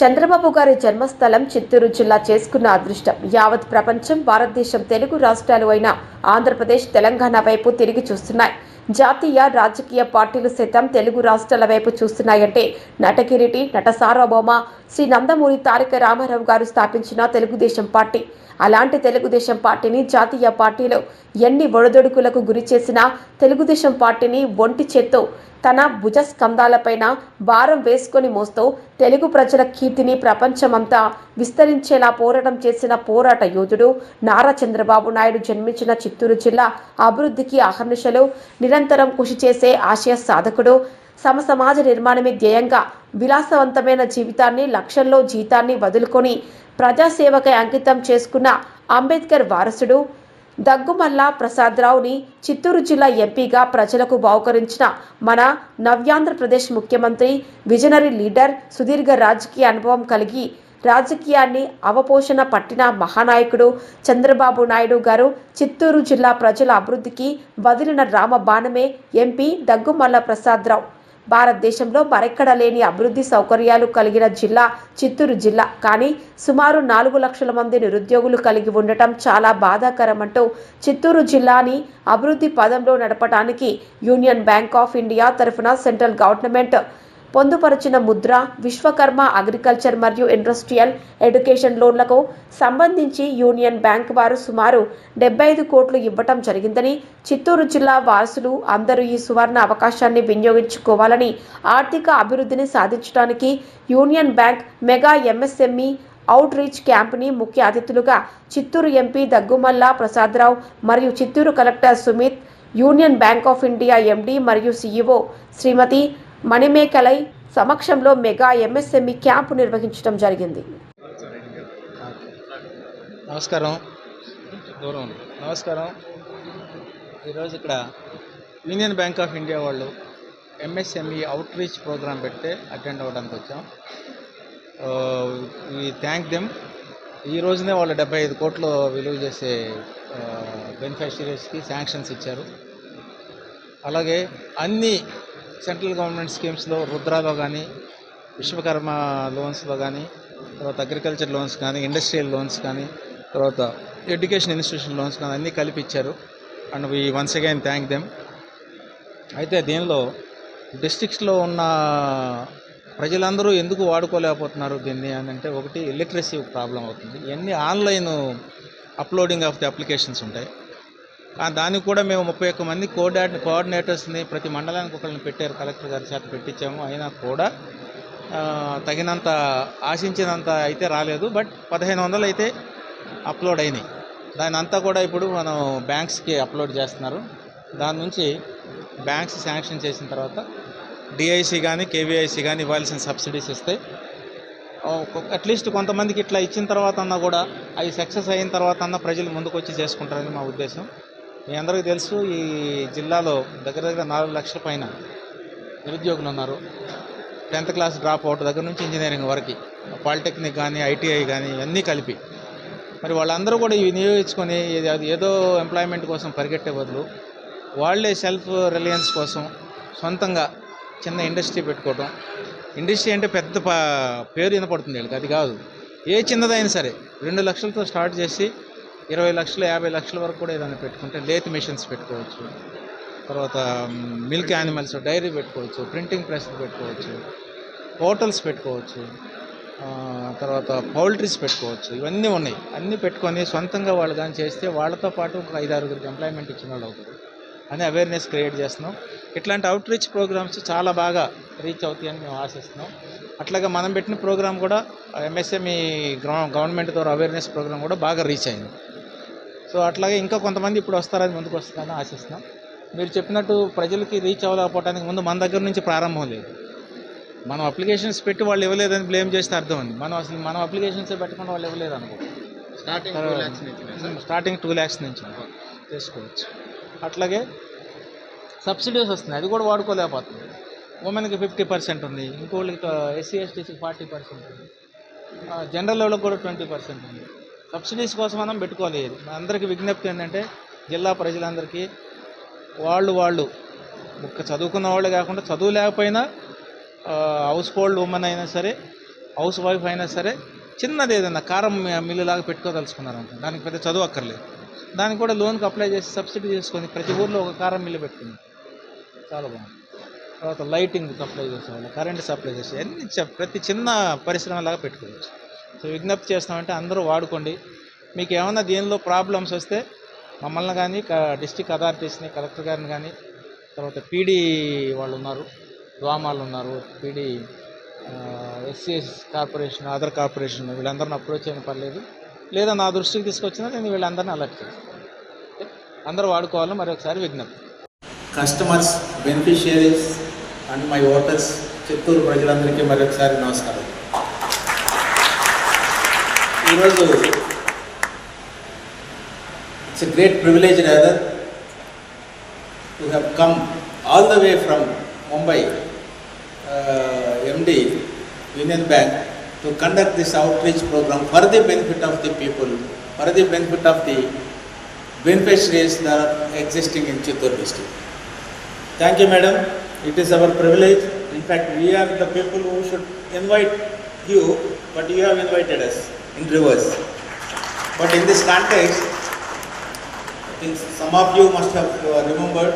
చంద్రబాబు గారి జన్మస్థలం చిత్తూరు జిల్లా చేసుకున్న అదృష్టం. యావత్ ప్రపంచం భారతదేశం తెలుగు రాష్ట్రాలు అయిన ఆంధ్రప్రదేశ్ తెలంగాణ వైపు తిరిగి చూస్తున్నాయి. జాతీయ రాజకీయ పార్టీలు సైతం తెలుగు రాష్ట్రాల వైపు చూస్తున్నాయంటే నటకిరీటి నట సార్వభౌమ శ్రీ నందమూరి తారక రామారావు గారు స్థాపించిన తెలుగుదేశం పార్టీ. అలాంటి తెలుగుదేశం పార్టీని జాతీయ పార్టీలో ఎన్ని ఒడదొడుకులకు గురి చేసినా తెలుగుదేశం పార్టీని ఒంటి చేత్తో తన భుజ స్కంధాలపైన భారం వేసుకొని మోస్తూ తెలుగు ప్రజల కీర్తిని ప్రపంచమంతా విస్తరించేలా పోరాటం చేసిన పోరాట యోధుడు నారా చంద్రబాబు నాయుడు జన్మించిన చిత్తూరు జిల్లా అభివృద్ధికి అహర్నిశలు నిరంతరం కృషి చేసే ఆశయ సాధకుడు సమ సమాజ నిర్మాణమే ధ్యేయంగా విలాసవంతమైన జీవితాన్ని లక్షల్లో జీతాన్ని వదులుకొని ప్రజాసేవకై అంకితం చేసుకున్న అంబేద్కర్ వారసుడు దగ్గుమల్ల ప్రసాదరావుని చిత్తూరు జిల్లా ఎంపీగా ప్రజలకు బహుకరించిన మన నవ్యాంధ్రప్రదేశ్ ముఖ్యమంత్రి విజనరీ లీడర్ సుదీర్ఘ రాజకీయ అనుభవం కలిగి రాజకీయాన్ని అవపోషణ పట్టిన మహానాయకుడు చంద్రబాబు నాయుడు గారు చిత్తూరు జిల్లా ప్రజల అభివృద్ధికి వదిలిన రామబాణమే ఎంపీ దగ్గుమల్ల ప్రసాదరావు. భారతదేశంలో మరెక్కడ లేని అభివృద్ధి సౌకర్యాలు కలిగిన జిల్లా చిత్తూరు జిల్లా. కానీ సుమారు నాలుగు లక్షల మంది నిరుద్యోగులు కలిగి ఉండటం చాలా బాధాకరమంటూ చిత్తూరు జిల్లాని అభివృద్ధి పదంలో నడపడానికి యూనియన్ బ్యాంక్ ఆఫ్ ఇండియా తరఫున సెంట్రల్ గవర్నమెంట్ పొందుపరిచిన ముద్ర విశ్వకర్మ అగ్రికల్చర్ మరియు ఇండస్ట్రియల్ ఎడ్యుకేషన్ లోన్లకు సంబంధించి యూనియన్ బ్యాంక్ వారు సుమారు డెబ్బై ఐదు కోట్లు ఇవ్వటం జరిగిందని చిత్తూరు జిల్లా వాసులు అందరూ ఈ సువర్ణ అవకాశాన్ని వినియోగించుకోవాలని ఆర్థిక అభివృద్ధిని సాధించడానికి Union Bank mega MSME outreach క్యాంప్ని ముఖ్య అతిథులుగా చిత్తూరు ఎంపీ దగ్గుమల్ల ప్రసాదరావు మరియు Chittoor collector Sumit Union Bank of India MD మరియు సీఈఓ శ్రీమతి మణిమేకలై సమక్షంలో మెగా ఎంఎస్ఎంఈ క్యాంపు నిర్వహించడం జరిగింది. నమస్కారం. దూరం. నమస్కారం. ఈరోజు ఇక్కడ యూనియన్ బ్యాంక్ ఆఫ్ ఇండియా వాళ్ళు ఎంఎస్ఎంఈ అవుట్ రీచ్ ప్రోగ్రామ్ పెడితే అటెండ్ అవ్వడానికి వచ్చాం. ఈ థ్యాంక్ దెమ్ ఈ రోజునే వాళ్ళు డెబ్బై ఐదు కోట్లు విలువ చేసే బెనిఫిషరీస్కి శాంక్షన్స్ ఇచ్చారు. అలాగే అన్ని సెంట్రల్ గవర్నమెంట్ స్కీమ్స్లో రుద్రాలో కానీ విశ్వకర్మ లోన్స్లో కానీ తర్వాత అగ్రికల్చర్ లోన్స్ కానీ ఇండస్ట్రియల్ లోన్స్ కానీ తర్వాత ఎడ్యుకేషన్ ఇన్స్టిట్యూషన్ లోన్స్ కానీ అన్నీ కలిపి ఇచ్చారు. And we once again thank them అయితే దీనిలో డిస్ట్రిక్ట్స్లో ఉన్న ప్రజలందరూ ఎందుకు వాడుకోలేకపోతున్నారు దీన్ని అని అంటే ఒకటి లిటరసీ ప్రాబ్లం అవుతుంది. ఇవన్నీ online uploading of the applications ఉంటాయి. దానికి కూడా మేము ముప్పై ఒక్క మంది కోఆర్డినేట్ కోఆర్డినేటర్స్ని ప్రతి మండలానికి ఒకరిని పెట్టారు. కలెక్టర్ గారి చేత పెట్టించాము. అయినా కూడా తగినంత ఆశించినంత అయితే రాలేదు. బట్ పదిహేను వందలు అయితే అప్లోడ్ అయినాయి. దాని అంతా కూడా ఇప్పుడు మనం బ్యాంక్స్కి అప్లోడ్ చేస్తున్నారు. దాని నుంచి బ్యాంక్స్ శాంక్షన్ చేసిన తర్వాత డిఐసి కానీ కేవీఐసి కానీ ఇవ్వాల్సిన సబ్సిడీస్ ఇస్తాయి అట్లీస్ట్ కొంతమందికి ఇట్లా ఇచ్చిన తర్వాత అన్నా కూడా అవి సక్సెస్ అయిన తర్వాత అన్న ప్రజలు ముందుకు వచ్చి చేసుకుంటారని మా ఉద్దేశం. మీ అందరికీ తెలుసు ఈ జిల్లాలో దగ్గర దగ్గర నాలుగు లక్షల పైన నిరుద్యోగులు ఉన్నారు. టెన్త్ క్లాస్ డ్రాప్ అవుట్ దగ్గర నుంచి ఇంజనీరింగ్ వరకు పాలిటెక్నిక్ కానీ ఐటీఐ కానీ ఇవన్నీ కలిపి. మరి వాళ్ళందరూ కూడా ఇవి వినియోగించుకొని అది ఏదో ఎంప్లాయ్మెంట్ కోసం పరిగెట్టే బదులు వాళ్ళే సెల్ఫ్ రిలయన్స్ కోసం సొంతంగా చిన్న ఇండస్ట్రీ పెట్టుకోవటం. ఇండస్ట్రీ అంటే పెద్ద పేరు వినపడుతుంది వీళ్ళకి అది కాదు. ఏ చిన్నదైనా సరే రెండు లక్షలతో స్టార్ట్ చేసి ఇరవై లక్షలు యాభై లక్షల వరకు కూడా ఏదైనా పెట్టుకుంటే లేత్ మిషన్స్ పెట్టుకోవచ్చు. తర్వాత మిల్క్ యానిమల్స్ డైరీ పెట్టుకోవచ్చు ప్రింటింగ్ ప్రెస్ పెట్టుకోవచ్చు హోటల్స్ పెట్టుకోవచ్చు తర్వాత పౌల్ట్రీస్ పెట్టుకోవచ్చు. ఇవన్నీ ఉన్నాయి. అన్నీ పెట్టుకొని సొంతంగా వాళ్ళు కానీ చేస్తే వాళ్ళతో పాటు ఒక ఐదు ఆరుగురికి ఎంప్లాయ్మెంట్ ఇచ్చిన వాళ్ళు అవుతారు. అని అవేర్నెస్ క్రియేట్ చేస్తున్నాం. ఇట్లాంటి అవుట్ రీచ్ ప్రోగ్రామ్స్ చాలా బాగా రీచ్ అవుతాయని మేము ఆశిస్తున్నాం. అట్లాగే మనం పెట్టిన ప్రోగ్రామ్ కూడా ఎంఎస్ఎంఈ గవర్నమెంట్ ద్వారా అవేర్నెస్ ప్రోగ్రామ్ కూడా బాగా రీచ్ అయింది. సో అట్లాగే ఇంకా కొంతమంది ఇప్పుడు వస్తారని ముందుకు వస్తారని ఆశిస్తున్నాం. మీరు చెప్పినట్టు ప్రజలకి రీచ్ అవ్వలేకపోవడానికి ముందు మన దగ్గర నుంచి ప్రారంభం లేదు మనం అప్లికేషన్స్ పెట్టి వాళ్ళు ఇవ్వలేదని బ్లేమ్ చేస్తే అర్థం ఉంది. మనం అసలు మనం అప్లికేషన్స్ పెట్టకుండా వాళ్ళు ఇవ్వలేదు అనుకో. స్టార్టింగ్ టూ ల్యాక్స్ నుంచి చేసుకోవచ్చు. అట్లాగే సబ్సిడీస్ వస్తున్నాయి. అది కూడా వాడుకోలేకపోతుంది ఉమెన్కి ఫిఫ్టీ పర్సెంట్ ఉంది. ఇంకోళ్ళకి ఎస్సీ ఎస్టీసీకి ఫార్టీ పర్సెంట్ ఉంది. జనరల్ లెవెల్కి కూడా ట్వంటీ పర్సెంట్ ఉంది. సబ్సిడీస్ కోసం మనం పెట్టుకోవాలి. అందరికీ విజ్ఞప్తి ఏంటంటే జిల్లా ప్రజలందరికీ వాళ్ళు వాళ్ళు ముఖ్య చదువుకున్న వాళ్ళే కాకుండా చదువు లేకపోయినా హౌస్ హోల్డ్ ఉమెన్ అయినా సరే హౌస్ వైఫ్ అయినా సరే చిన్నది ఏదైనా కారం మిల్లు లాగా పెట్టుకోదలుచుకున్నారంట. దానికి పెద్ద చదువు అక్కర్లేదు. దానికి కూడా లోన్కి అప్లై చేసి సబ్సిడీ చేసుకొని ప్రతి ఊర్లో ఒక కారం మిల్లు పెట్టుకుంది చాలా బాగుంది. తర్వాత లైటింగ్ సప్లై చేసేవాళ్ళు కరెంట్ సప్లై చేసే అన్ని ప్రతి చిన్న పరిశ్రమలాగా పెట్టుకోవచ్చు. సో విజ్ఞప్తి చేస్తామంటే అందరూ వాడుకోండి. మీకు ఏమైనా దీనిలో ప్రాబ్లమ్స్ వస్తే మమ్మల్ని కానీ డిస్టిక్ అథారిటీస్ని కలెక్టర్ గారిని కానీ తర్వాత పీడీ వాళ్ళు ఉన్నారు ద్వామాలు ఉన్నారు పీడీ ఎస్సీఎస్ కార్పొరేషన్ అదర్ కార్పొరేషన్ వీళ్ళందరిని అప్రోచ్ అయిన పర్లేదు లేదా. నా దృష్టికి తీసుకొచ్చినా నేను వీళ్ళందరినీ అలర్ట్ చేస్తాను. అందరూ వాడుకోవాలని మరి ఒకసారి విజ్ఞప్తి. Customers beneficiaries and my voters Chittoor ప్రజలందరికీ మరొకసారి నమస్కారం. ఈరోజు it's a great privilege rather to have come all the way from Mumbai MD Union Bank to conduct this outreach programme for the benefit of the people for the benefit of the beneficiaries that are existing in Chittor district. Thank you, madam. It is our privilege. In fact, we are the people who should invite you, but you have invited us In reverse. But in this context, I think some of you must have uh, remembered,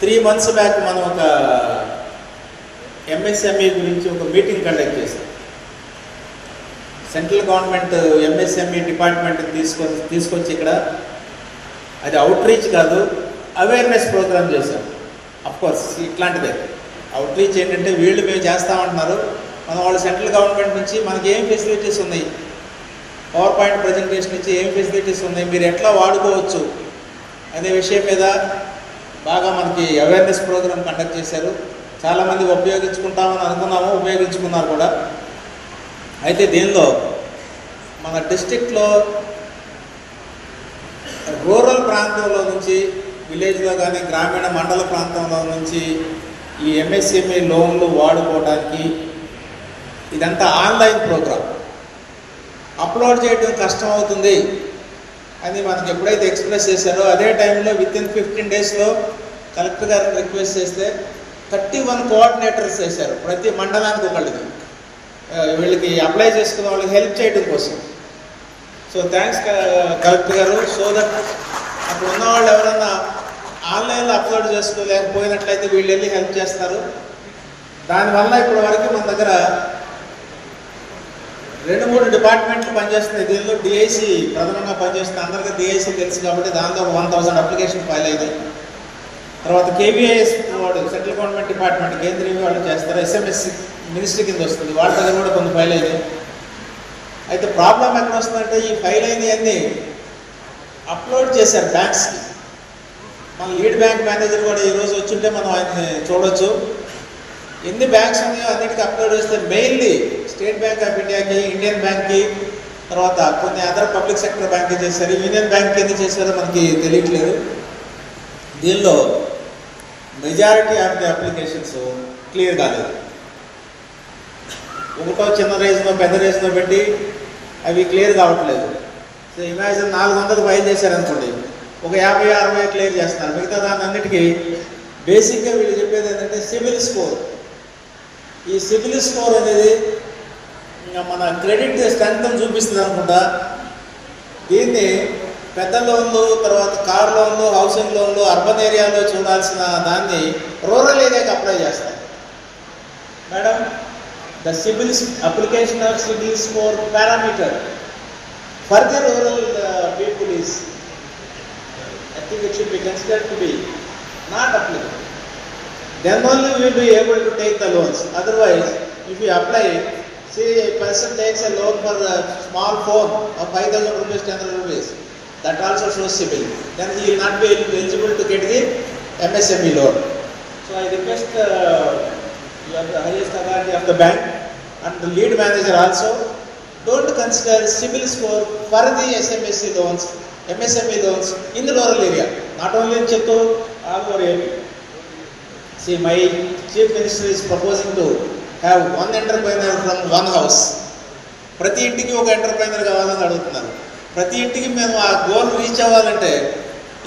three months back మనం ఒక uh, MSME గురించి ఒక meeting conduct చేశాం. Central government MSME department తీసుకొని తీసుకొచ్చి ఇక్కడ అది outreach కాదు అవేర్నెస్ ప్రోగ్రామ్ చేశాం. అఫ్కోర్స్ ఇట్లాంటిదే. అవుట్ రీచ్ ఏంటంటే వీళ్ళు మేము చేస్తామంటున్నారు. మన వాళ్ళు సెంట్రల్ గవర్నమెంట్ నుంచి మనకి ఏం ఫెసిలిటీస్ ఉన్నాయి? పవర్ పాయింట్ ప్రజెంటేషన్ ఇచ్చి ఏం ఫెసిలిటీస్ ఉన్నాయి మీరు ఎట్లా వాడుకోవచ్చు అనే విషయం మీద బాగా మనకి అవేర్నెస్ ప్రోగ్రామ్ కండక్ట్ చేశారు. చాలామంది ఉపయోగించుకుంటామని అనుకున్నాము ఉపయోగించుకున్నారు కూడా. అయితే దీనిలో మన డిస్టిక్లో రూరల్ ప్రాంతంలో నుంచి విలేజ్లో కానీ గ్రామీణ మండల ప్రాంతంలో నుంచి ఈ ఎంఎస్ఎంఈ లోన్లు వాడుకోవడానికి ఇదంతా ఆన్లైన్ ప్రోగ్రామ్ అప్లోడ్ చేయడం కష్టం అవుతుంది అని మనకి ఎప్పుడైతే ఎక్స్ప్రెస్ చేశారో అదే టైంలో విత్ ఇన్ ఫిఫ్టీన్ డేస్లో కలెక్టర్ గారిని రిక్వెస్ట్ చేస్తే థర్టీ వన్ కోఆర్డినేటర్స్ వేశారు ప్రతి మండలానికి ఒకళ్ళకి. వీళ్ళకి అప్లై చేసుకున్న వాళ్ళకి హెల్ప్ చేయడం కోసం. సో థ్యాంక్స్ కలెక్టర్ గారు. సో దట్ అక్కడ ఉన్న వాళ్ళు ఎవరన్నా ఆన్లైన్లో అప్లోడ్ చేసుకోలేకపోయినట్లయితే వీళ్ళు వెళ్ళి హెల్ప్ చేస్తారు. దానివల్ల ఇప్పటి వరకు మన దగ్గర రెండు మూడు డిపార్ట్మెంట్లు పనిచేస్తున్నాయి. దీనిలో డిఐసి ప్రధానంగా పనిచేస్తుంది అందరికీ డిఐసి తెలుసు కాబట్టి దాంతో వన్ థౌసండ్ అప్లికేషన్ ఫైల్ అయింది తర్వాత కేబిఐఎస్ వాడు సెంట్రల్ గవర్నమెంట్ డిపార్ట్మెంట్ కేంద్రీయ వాళ్ళు చేస్తారు. ఎస్ఎంఎస్ మినిస్ట్రీ కింద వస్తుంది. వాళ్ళ దగ్గర కూడా కొన్ని ఫైల్ అయినాయి అయితే ప్రాబ్లం ఎక్కడ వస్తుందంటే ఈ ఫైల్ అయినవన్నీ అప్లోడ్ చేశారు బ్యాంక్స్కి మన లీడ్ బ్యాంక్ మేనేజర్ కూడా ఈరోజు వచ్చింటే మనం ఆయన్ని చూడొచ్చు. ఎన్ని బ్యాంక్స్ ఉన్నాయో అన్నిటికీ అప్లోడ్ చేస్తే మెయిన్లీ స్టేట్ బ్యాంక్ ఆఫ్ ఇండియాకి ఇండియన్ బ్యాంక్కి తర్వాత కొన్ని అదర్ పబ్లిక్ సెక్టర్ బ్యాంక్కి చేశారు. యూనియన్ బ్యాంక్ ఎందుకు చేశారో మనకి తెలియట్లేదు. దీనిలో majority of the applications clear కాలేదు. ఒకటో చిన్న రేజ్లో పెద్ద రేజ్లో పెట్టి అవి క్లియర్ కావట్లేదు. సో ఇమాజిన్ నాలుగు వందలు ఫైల్ చేశారనుకోండి ఒక యాభై అరవై క్లియర్ చేస్తున్నారు. మిగతా దాని అన్నిటికీ బేసిక్గా వీళ్ళు చెప్పేది ఏంటంటే సివిల్ స్కోర్. ఈ సిబిల్ స్కోర్ అనేది మన క్రెడిట్ స్ట్రెంగ్త్ చూపిస్తుంది అనుకుంటా. దీన్ని పెద్ద లోన్లు తర్వాత కార్ లోన్లు హౌసింగ్ లోన్లు అర్బన్ ఏరియాలో చూడాల్సిన దాన్ని రూరల్ ఏరియాకి అప్లై చేస్తారు madam the CIBIL application of CIBIL score parameter for the rural people is I think it should be consider to be not applicable. Then only we will be able to take the loans. Otherwise, if you apply, say a person takes a loan for a small phone of 5000 rupees, 10,000 rupees, that also shows civil. Then he will not be eligible to get the MSME loan. So I request uh, you are the highest authority of the bank and the lead manager also, don't consider civil score for the SMSC loans, MSME loans in the rural area, not only in Chittoor, all over AP. See, my chief minister is proposing to have one entrepreneur from one house. ప్రతి ఇంటికి ఒక entrepreneur కావాలని అడుగుతున్నాను ప్రతి ఇంటికి మేము ఆ goal reach అవ్వాలంటే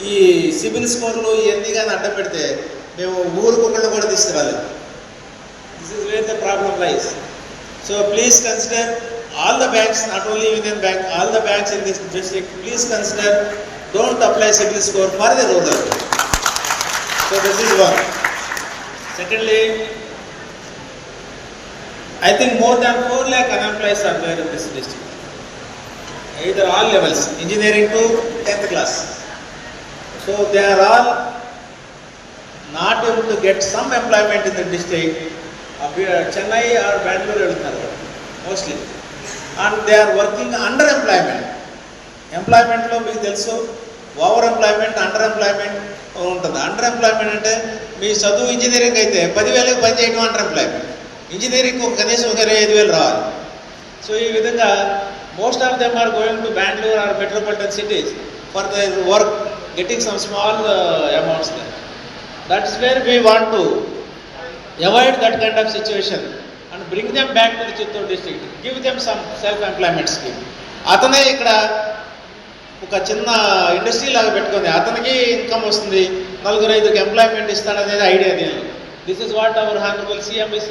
ఈ సిబిల్ స్కోర్లు ఇవన్నీ కానీ అడ్డం పెడితే మేము ఊరు కుక్కలు కూడా తీసుకురాలేము this is where the problem lies so please consider all the banks not only Union Bank all the banks in this district please consider don't apply CIBIL score for the rural so this is one Secondly, I think more than 4 lakh unemployed are there in this district. Either all levels, engineering to 10th class. So they are all not able to get some employment in the district. Uh, Chennai or Bangalore వెళ్తున్నారు mostly and they are working under employment ఎంప్లాయ్మెంట్లో మీకు తెలుసు Over employment under employment ఉంటుంది. Under employment అంటే మీ చదువు engineering అయితే పదివేలకు పని చేయడం అండర్ ఎంప్లాయ్మెంట్ ఇంజనీరింగ్ కనీసం ఒక ఇరవై ఐదు వేలు రావాలి. సో ఈ విధంగా most of them are going to Bengaluru or metropolitan cities for the work getting some small amounts that is where we want to avoid that kind of situation and bring them back to Chittoor district give them some self employment scheme అతనే ఇక్కడ ఒక చిన్న industry లాగా పెట్టుకుంది. అతనికి income వస్తుంది. నలుగురు ఐదుకి ఎంప్లాయ్మెంట్ ఇస్తాననేది ఐడియా నేను this is what our honourable CM is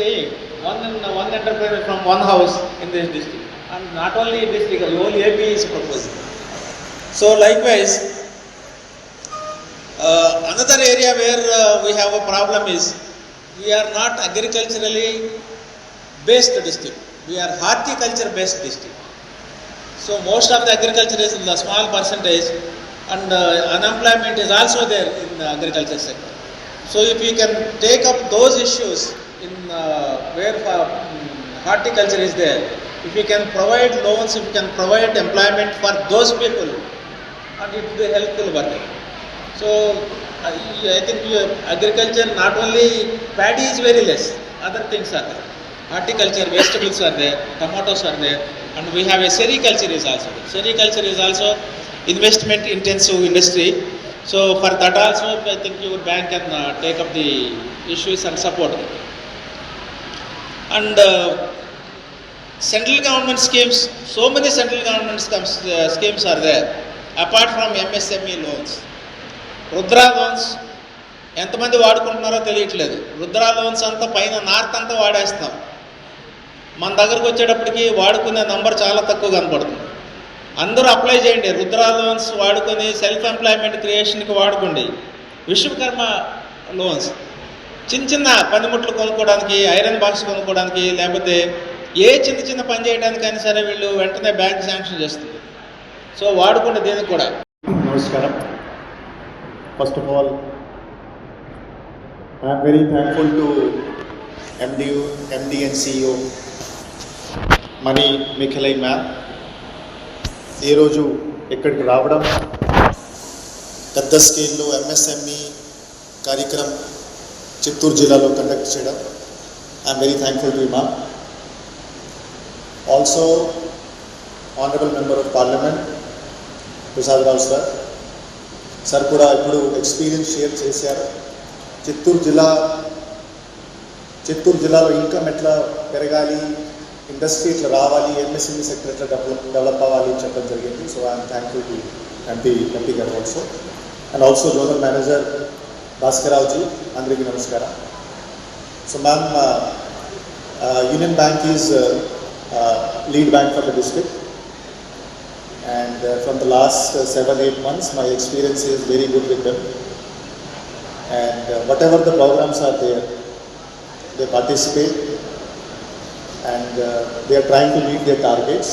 one one entrepreneur from one house in this district and not only district all AP is propose so likewise another area where we have a problem a we are not agriculturally based district we are horticulture based district So most of the agriculture is in the small percentage and uh, unemployment is also there in the agriculture sector. So if you can take up those issues in uh, where uh, mm, horticulture is there, if you can provide loans, if you can provide employment for those people, and it will be helpful work. So I, I think uh, agriculture not only paddy is very less, other things are there. Horticulture vegetables are there tomatoes are there and we have a sericulture is also sericulture is also investment intensive industry so for that also I think your bank and take up the issues and support and central government schemes so many central government scams schemes are there apart from MSME loans Mudra loans ఎంతమంది వాడుకుంటున్నారో తెలియట్లేదు. Rudra loans అంతా పైన north అంతా వాడేస్తాం. మన దగ్గరకు వచ్చేటప్పటికి వాడుకునే నంబర్ చాలా తక్కువ కనపడుతుంది. అందరూ అప్లై చేయండి. రుద్రా లోన్స్ వాడుకొని సెల్ఫ్ ఎంప్లాయ్మెంట్ క్రియేషన్కి వాడుకోండి. విశ్వకర్మ లోన్స్ చిన్న చిన్న పనిముట్లు కొనుక్కోవడానికి ఐరన్ బాక్స్ కొనుక్కోవడానికి లేకపోతే ఏ చిన్న చిన్న పని చేయడానికైనా సరే వీళ్ళు వెంటనే బ్యాంక్ శాంక్షన్ చేస్తుంది సో వాడుకుంటే దీనికి కూడా. నమస్కారం. First of all I'm very thankful to MD MD, Mani Manimekhalai ma'am. ఈరోజు ఇక్కడికి రావడం పెద్ద స్కేల్లో ఎంఎస్ఎంఈ కార్యక్రమం చిత్తూరు జిల్లాలో కండక్ట్ చేయడం. I'm very thankful to ma'am also honourable member of parliament Prasad Rao sir sir కూడా ఇప్పుడు ఎక్స్పీరియన్స్ షేర్ చేశారు. చిత్తూరు జిల్లా చిత్తూరు జిల్లాలో ఇన్కమ్ ఎట్లా పెరగాలి ఇండస్ట్రీ ఎట్లా రావాలి ఎంఎస్ఎంఈ సెక్టర్ ఎట్లా డెవలప్ డెవలప్ అవ్వాలి అని చెప్పడం జరిగింది. So I'm thankful to MP MP గారు also and also zonal manager Bhaskar Rao ji అందరికీ నమస్కారం. So ma'am union bank is lead bank for the district and uh, from the last uh, seven eight months my experience is very good with them. And uh, whatever the programs are there they participate. And uh, they are trying to meet their targets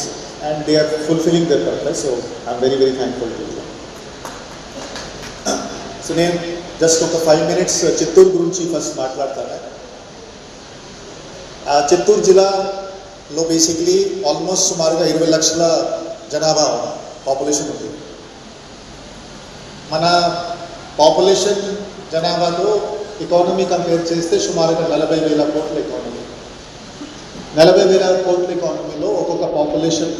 and they are fulfilling their purpose. So i'm very very thankful to them. So నేను just ఒక five minutes uh, Chittoor గురించి first మాట్లాడతాను. చిత్తూరు జిల్లాలో basically almost సుమారుగా ఇరవై లక్షల జనాభా population ఉంది. మన పాపులేషన్ జనాభాలో ఎకానమీ కంపేర్ చేస్తే సుమారుగా నలభై వేల కోట్ల ఎకానమీ నలభై వేల కోట్ల ఎకానమీలో ఒక్కొక్క పాపులేషన్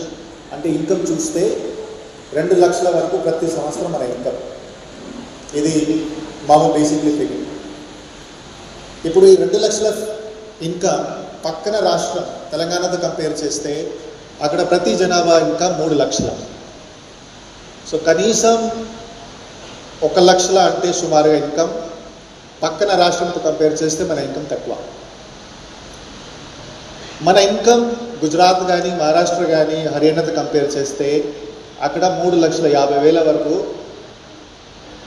అంటే ఇన్కమ్ చూస్తే రెండు లక్షల వరకు ప్రతి సంవత్సరం మన ఇన్కమ్ ఇది మామూలు బేసిక్లీ ఫిగర్ ఇప్పుడు ఈ రెండు లక్షల ఇన్కమ్ పక్కన రాష్ట్రం తెలంగాణతో కంపేర్ చేస్తే అక్కడ ప్రతి జనాభా ఇంకా మూడు లక్షల. సో కనీసం ఒక లక్షల అంటే సుమారుగా ఇన్కమ్ పక్కన రాష్ట్రంతో కంపేర్ చేస్తే మన ఇన్కమ్ తక్కువ. మన ఇన్కమ్ గుజరాత్ కానీ మహారాష్ట్ర కానీ హర్యానాతో కంపేర్ చేస్తే అక్కడ మూడు లక్షల యాభై వేల వరకు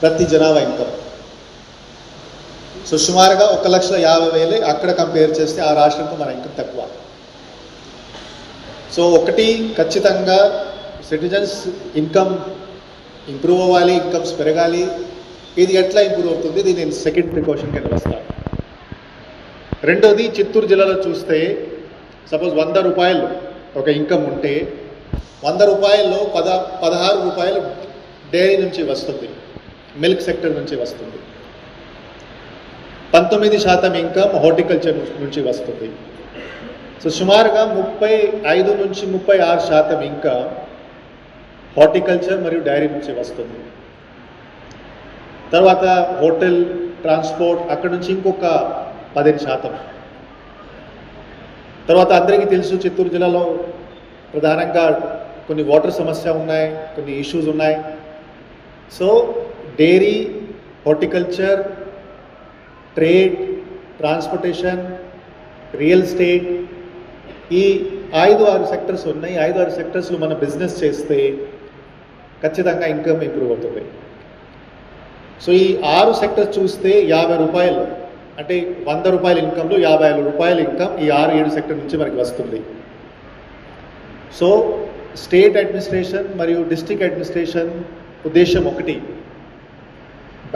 ప్రతి జనాభా ఇన్కమ్. సో సుమారుగా ఒక లక్షల యాభై వేలే అక్కడ కంపేర్ చేస్తే ఆ రాష్ట్రంతో మన ఇన్కమ్ తక్కువ. సో ఒకటి ఖచ్చితంగా సిటిజన్స్ ఇన్కమ్ ఇంప్రూవ్ అవ్వాలి ఇన్కమ్స్ పెరగాలి. ఇది ఎట్లా ఇంప్రూవ్ అవుతుంది? ఇది నేను సెకండ్ ప్రికాషన్ కింద వస్తాను. రెండోది చిత్తూరు జిల్లాలో చూస్తే సపోజ్ వంద రూపాయలు ఒక ఇన్కమ్ ఉంటే వంద రూపాయల్లో పద పదహారు రూపాయలు డైరీ నుంచి వస్తుంది మిల్క్ సెక్టర్ నుంచి వస్తుంది. పంతొమ్మిది శాతం ఇన్కమ్ హార్టికల్చర్ నుంచి వస్తుంది. సో సుమారుగా ముప్పై ఐదు నుంచి ముప్పై ఆరు శాతం ఇన్కమ్ హార్టికల్చర్ మరియు డైరీ నుంచి వస్తుంది. తర్వాత హోటల్ ట్రాన్స్పోర్ట్ అక్కడ నుంచి ఇంకొక పదిహేను శాతం. తర్వాత అందరికీ తెలుసు చిత్తూరు జిల్లాలో ప్రధానంగా కొన్ని వాటర్ సమస్య ఉన్నాయి కొన్ని ఇష్యూస్ ఉన్నాయి. So dairy horticulture trade transportation real estate ఈ ఐదు ఆరు సెక్టర్స్ ఉన్నాయి. ఐదు ఆరు సెక్టర్స్లో మనం బిజినెస్ చేస్తే ఖచ్చితంగా ఇన్కమ్ ఇంప్రూవ్ అవుతుంది. సో ఈ ఆరు సెక్టర్స్ చూస్తే యాభై రూపాయలు అంటే వంద రూపాయల ఇన్కంలో యాభై ఐదు రూపాయల ఇన్కమ్ ఈ ఆరు ఏడు సెక్టర్ నుంచి మనకి వస్తుంది. సో స్టేట్ అడ్మినిస్ట్రేషన్ మరియు డిస్ట్రిక్ట్ అడ్మినిస్ట్రేషన్ ఉద్దేశం ఒకటి.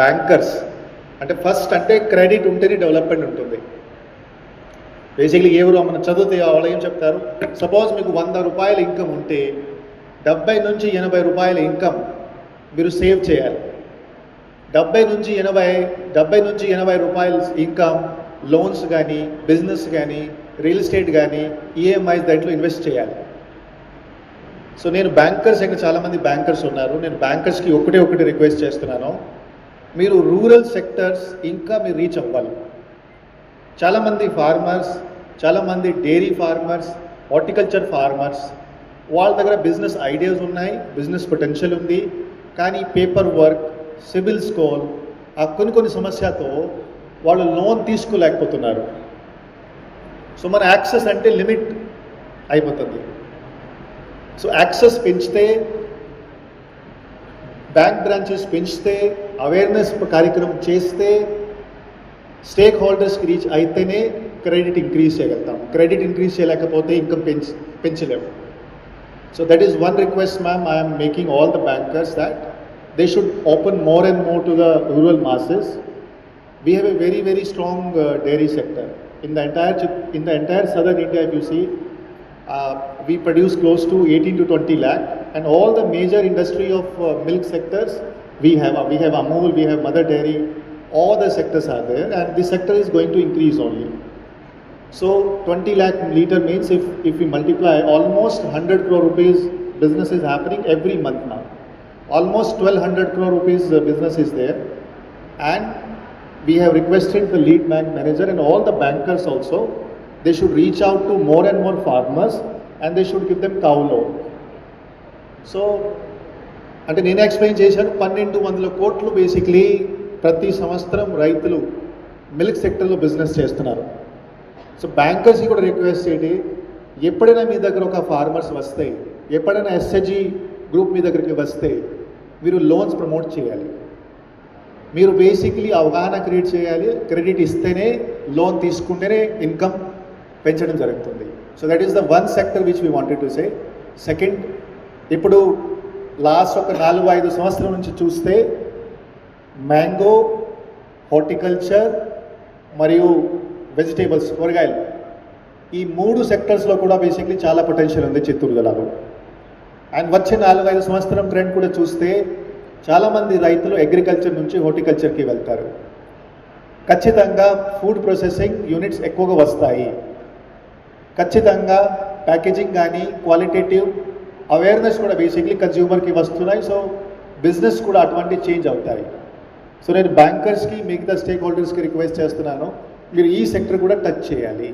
బ్యాంకర్స్. అంటే ఫస్ట్ అంటే క్రెడిట్ ఉంటేనే డెవలప్మెంట్ ఉంటుంది. బేసిక్లీ ఎవరు మనం చదివితే వాళ్ళు ఏం చెప్తారు? సపోజ్ మీకు వంద రూపాయల ఇన్కమ్ ఉంటే డెబ్బై నుంచి ఎనభై రూపాయల ఇన్కమ్ మీరు సేవ్ చేయాలి. డెబ్బై నుంచి ఎనభై డెబ్బై నుంచి ఎనభై రూపాయల ఇన్కమ్ లోన్స్ కానీ బిజినెస్ కానీ రియల్ ఎస్టేట్ కానీ ఈఎంఐస్ దాంట్లో ఇన్వెస్ట్ చేయాలి. సో నేను బ్యాంకర్స్ ఇక్కడ చాలామంది బ్యాంకర్స్ ఉన్నారు. నేను బ్యాంకర్స్కి ఒకటే ఒకటి రిక్వెస్ట్ చేస్తున్నాను. మీరు రూరల్ సెక్టర్స్ ఇంకా మీరు రీచ్ అవ్వాలి. చాలామంది ఫార్మర్స్ చాలామంది డైరీ ఫార్మర్స్ హార్టికల్చర్ ఫార్మర్స్ వాళ్ళ దగ్గర బిజినెస్ ఐడియాస్ ఉన్నాయి బిజినెస్ పొటెన్షియల్ ఉంది. కానీ పేపర్ వర్క్ సిబిల్ స్కోర్ ఆ కొన్ని కొన్ని సమస్యతో వాళ్ళు లోన్ తీసుకోలేకపోతున్నారు. సో మన యాక్సెస్ అంటే లిమిట్ అయిపోతుంది. సో యాక్సెస్ పెంచితే బ్యాంక్ బ్రాంచెస్ పెంచితే అవేర్నెస్ కార్యక్రమం చేస్తే స్టేక్ హోల్డర్స్కి రీచ్ అయితేనే క్రెడిట్ ఇంక్రీజ్ చేయగలుగుతాం. క్రెడిట్ ఇంక్రీజ్ చేయలేకపోతే ఇన్కమ్ పెంచ్ పెంచలేము. So that is one request ma'am. I'm making all the bankers that they should open more and more to the rural masses. We have a very, very strong uh, dairy sector. In the entire in the entire southern India, if you see, uh, we produce close to 18 to 20 lakh, and all the major industry of uh, milk sectors we have. we have Amul, we have Mother Dairy. All the sectors are there, and this sector is going to increase only. So 20 lakh liter means if if we multiply, almost 100 crore rupees business is happening every month now. Almost 1200 crore rupees uh, business is there and we have requested the lead bank manager and all the bankers also they should reach out to more and more farmers and they should give them cow loan so అంటే నేను explain చేశాను పన్నెండు వందల కోట్లు basically ప్రతి సంవత్సరం రైతులు milk సెక్టర్లో బిజినెస్ చేస్తున్నారు సో బ్యాంకర్స్కి కూడా రిక్వెస్ట్ చేయండి ఎప్పుడైనా మీ దగ్గర ఒక ఫార్మర్స్ వస్తే ఎప్పుడైనా ఎస్హెచ్జి గ్రూప్ మీ దగ్గరికి వస్తే మీరు లోన్స్ ప్రమోట్ చేయాలి. మీరు బేసిక్లీ అవగాహన క్రియేట్ చేయాలి. క్రెడిట్ ఇస్తేనే లోన్ తీసుకుంటేనే ఇన్కమ్ పెంచడం జరుగుతుంది. So that is the one sector which we wanted to say second ఇప్పుడు లాస్ట్ ఒక నాలుగు ఐదు సంవత్సరం నుంచి చూస్తే మ్యాంగో హార్టికల్చర్ మరియు వెజిటేబుల్స్ కూరగాయలు ఈ మూడు సెక్టర్స్లో కూడా బేసిక్లీ చాలా పొటెన్షియల్ ఉంది చిత్తూరు జిల్లాలో. అండ్ వచ్చే నాలుగు ఐదు సంవత్సరం ట్రెండ్ కూడా చూస్తే చాలామంది రైతులు అగ్రికల్చర్ నుంచి హార్టికల్చర్కి వెళ్తారు. ఖచ్చితంగా ఫుడ్ ప్రాసెసింగ్ యూనిట్స్ ఎక్కువగా వస్తాయి. ఖచ్చితంగా ప్యాకేజింగ్ కానీ క్వాలిటేటివ్ అవేర్నెస్ కూడా బేసిక్లీ కన్జ్యూమర్కి వస్తున్నాయి. సో బిజినెస్ కూడా అటువంటి చేంజ్ అవుతాయి. సో నేను బ్యాంకర్స్కి మిగతా స్టేక్ హోల్డర్స్కి రిక్వెస్ట్ చేస్తున్నాను. మీరు ఈ సెక్టర్ కూడా టచ్ చేయాలి.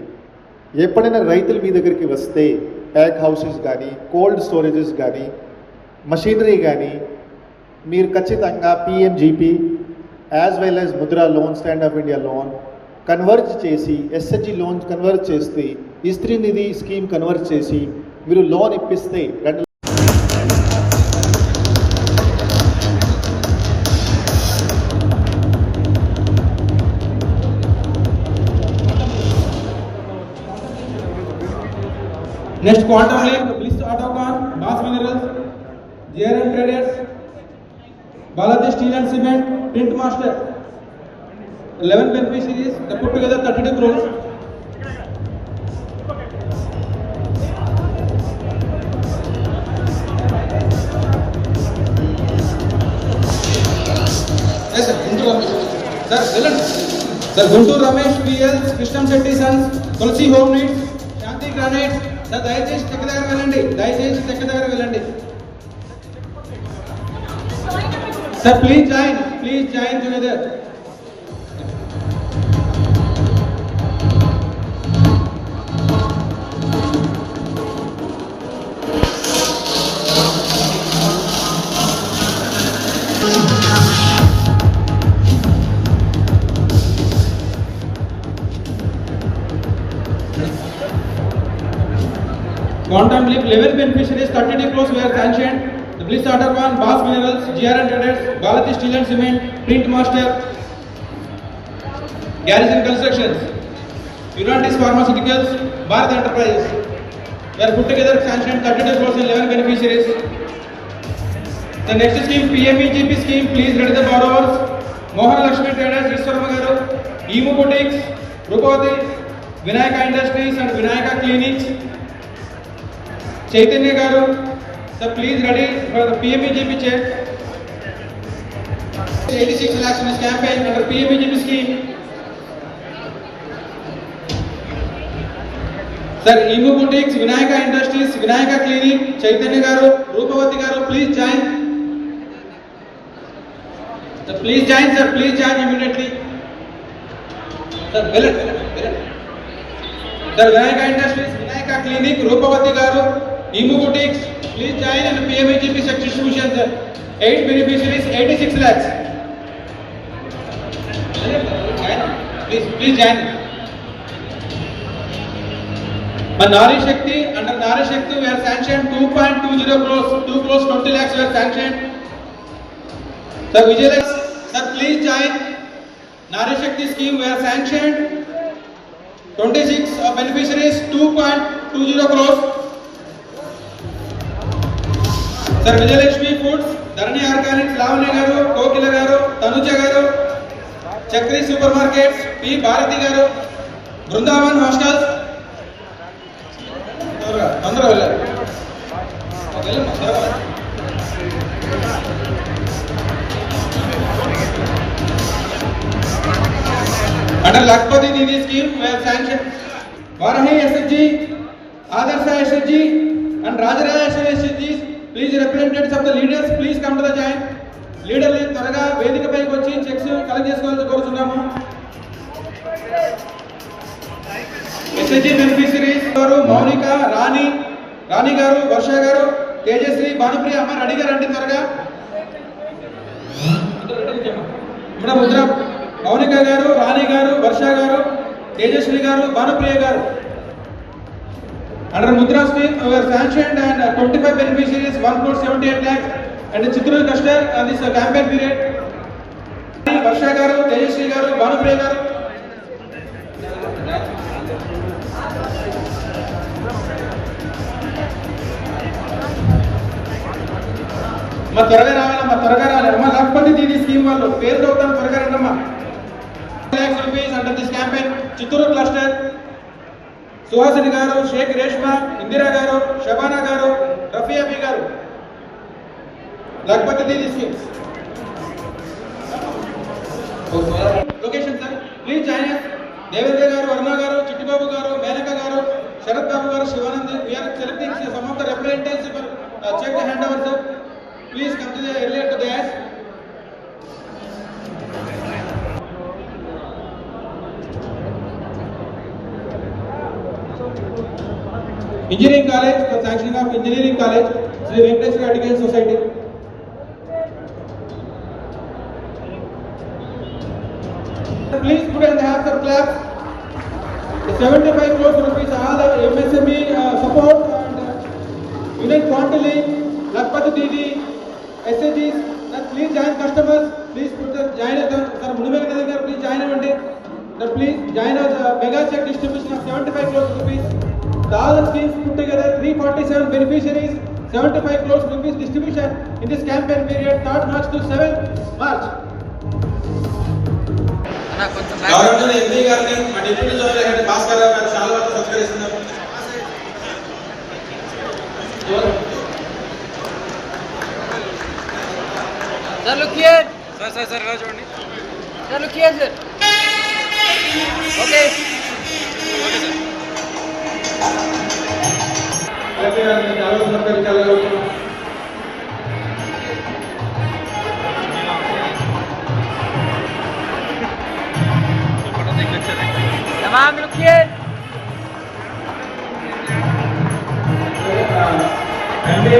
ఎప్పుడైనా రైతులు మీ దగ్గరికి వస్తే ప్యాక్ హౌసెస్ కానీ కోల్డ్ స్టోరేజెస్ కానీ మషీనరీ కానీ మీరు ఖచ్చితంగా PMGP as well as Mudra loan stand of India loan converge చేసి ఎస్హెచ్జి లోన్ కన్వర్జ్ చేస్తే ఇస్త్రీ నిధి స్కీమ్ కన్వర్ట్ చేసి మీరు లోన్ ఇప్పిస్తే రెండు Next quantum leap, Bliss Autocon, Bass Minerals, JRM Traders, Balaji Steel and Cement, Print Master. 11 beneficiaries, they put together 32 crores. Yes, sir, Guntur Ramesh. Sir, Dylan. Sir, Guntur Ramesh, PL, Krishnam Shetty Sons, Tulsi Home Needs, Shanti Granites, sir దయచేసి చెక్క దగ్గర వెళ్ళండి. దయచేసి చెక్క దగ్గర వెళ్ళండి. Sir please join please join together Quantum Leap 11 beneficiaries, 32 crores were sanctioned. The Bliss Order 1, Boss Minerals, GRN Traders, Balaji Steel and Cement, Print Master, Garrison Constructions, United Pharmaceuticals, Bharat Enterprises. Are put together sanctioned 32 crores and 11 beneficiaries. The next scheme, PMEGP scheme, please ready the borrowers. Mohan Lakshmi Traders, Viswarma Garu, Emu Boutiques, Rupavati, Vinayaka Industries and Vinayaka Clinics. Chaitanya గారు sir please ready for the PMEGP cheque eighty six lakhs in campaign under PMEGP scheme sir emu boutiques Vinayaka industries Vinayaka clinic Chaitanya గారు రూపవతి గారు please join sir please join sir please join immediately sir వెళ్ళండి వెళ్ళండి వెళ్ళండి sir Vinayaka industries Vinayaka clinic Rupavathi గారు emu boutiques please join and PMEGP cheque distribution sir eight beneficiaries eighty six lakhs please please join మన Nari Shakti under Nari Shakti were sanction two point two zero crores two crores twenty lakhs were sanction sir Vijayalakshmi sir please join Nari Shakti scheme were sanction 26 of beneficiaries 2.20 crores. Sir Vijayalakshmi Foods, Dharani Organics, Lavanya Garu, Kokila Garu, Tanuja Garu, Chakri Supermarkets, P. Bharati Garu, Brindavan Hostels. తొందరగా వెళ్ళారు వెళ్ళమ్మా త్వరగా Under Lakpati Didi scheme, we have sanctioned Varahi SHG, Adarsa please representatives of the leaders please come to the please లీడర్లు త్వరగా వేదిక పైకి వచ్చి checks collect చేసుకోవాలని కోరుతున్నాము ఎస్ఎస్జి బెనిఫిషరీస్ గారు మౌనిక రాణి రాణి గారు వర్ష గారు తేజశ్రీ భానుప్రియ అమ్మ రెడీగా రండి త్వరగా. మేడం ముద్ర మౌనిక గారు రాణి గారు వర్ష గారు తేజస్వి గారు భానుప్రియ గారు. Under Mudra scheme our sanction and twenty five beneficiaries one crore seventy eight lakhs and Chittoor cluster this campaign period Varsha గారు తేజస్వి గారు భానుప్రియ గారు మా త్వరగా రావాలమ్మా త్వరగా రావాలి. అమ్మ లక్ష్మణి దీని స్కీమ్ వాళ్ళు. పేరు చదువుతాం త్వరగా రండమ్మా. Lakhs rupees under this campaign Chittoor cluster Suhasini గారు షేక్ రేష్మా ఇందిరా గారు షబానా గారు రఫియా బి గారు. Lakhpati Didi schemes location sir please join Devendra గారు వర్మ గారు చిట్టిబాబు గారు మేనక గారు శరత్ బాబు గారు Shivanand. We're selecting some of the representatives for cheque hand over sir please come to the earlier to the Engineering College for sanctioning of Engineering College, Sri Venkateshwara Education Society. Please put and have some claps. 75 crores rupees, all the MSME uh, support and unit Quantily, Lakpat Didi, SAGs, that please join customers, please put the join us, Sir Munumekanadhikar, please join us, please join us, uh, mega check distribution of 75 crores rupees. all The schemes put together 347 beneficiaries, 75 crores rupees distribution in this campaign period 3rd March to 7th March. Government MP గారిని మా deputy zonal head Bhaskar గారు చాలా వరకు సత్కరిస్తున్నాం sir look sir sir sir చూడండి sir look sir okay okay sir तमाम लुकिए MP